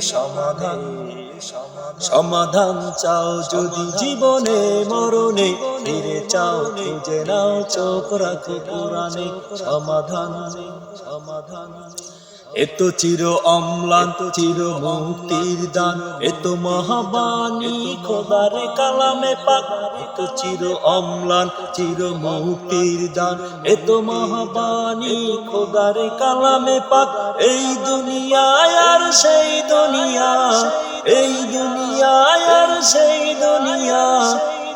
সমাধান সমাধান চাও যদি জীবনে, মরণে, ফিরে চাও, খুঁজে নাও, চোখ রাখো কোরআনে, সমাধান সমাধান। এত চির অম্লান্ত চির মুক্তির দান এত মহাবাণী, খোদারে কালামে পাক। এত চির অম্লান, চির মুক্তির দান এত মহাবাণী, খোদারে কালামে পাক। এই দুনিয়ায় আর সেই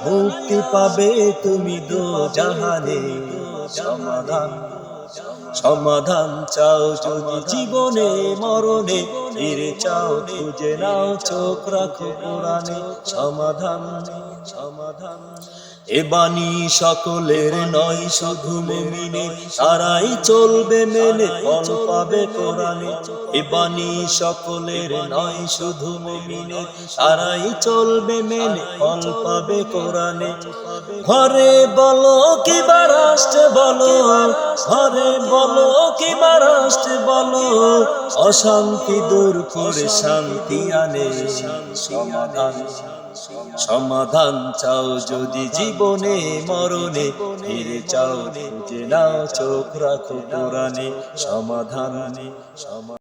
মুক্তি পাবে তুমি দো জাহানে। সমাধান সমাধান চাও যদি জীবনে, মরণে। ফিরে চাও খুঁজে নাও, চোখ রাখো পুরাণে সমাধান সমাধান। এ বাণী সকলের নয় শুধু মুমিনে তারাই চলবে মেনে, ফল পাবে কোরআনে এ বাণী সকলের নয় শুধু মুমিনে তারাই চলবে মেনে, ফল পাবে কোরআনে ঘরে বলো কি রাষ্ট্রে বলো, ঘরে বলো কি রাষ্ট্রে বলো, অশান্তি দূর করে শান্তি আনে, সমাধান। সমাধান চাও যদি জীবনে মরণে ফিরে চাও যে নাও চোখ রাখো পুরাণে সমাধান সমাধান।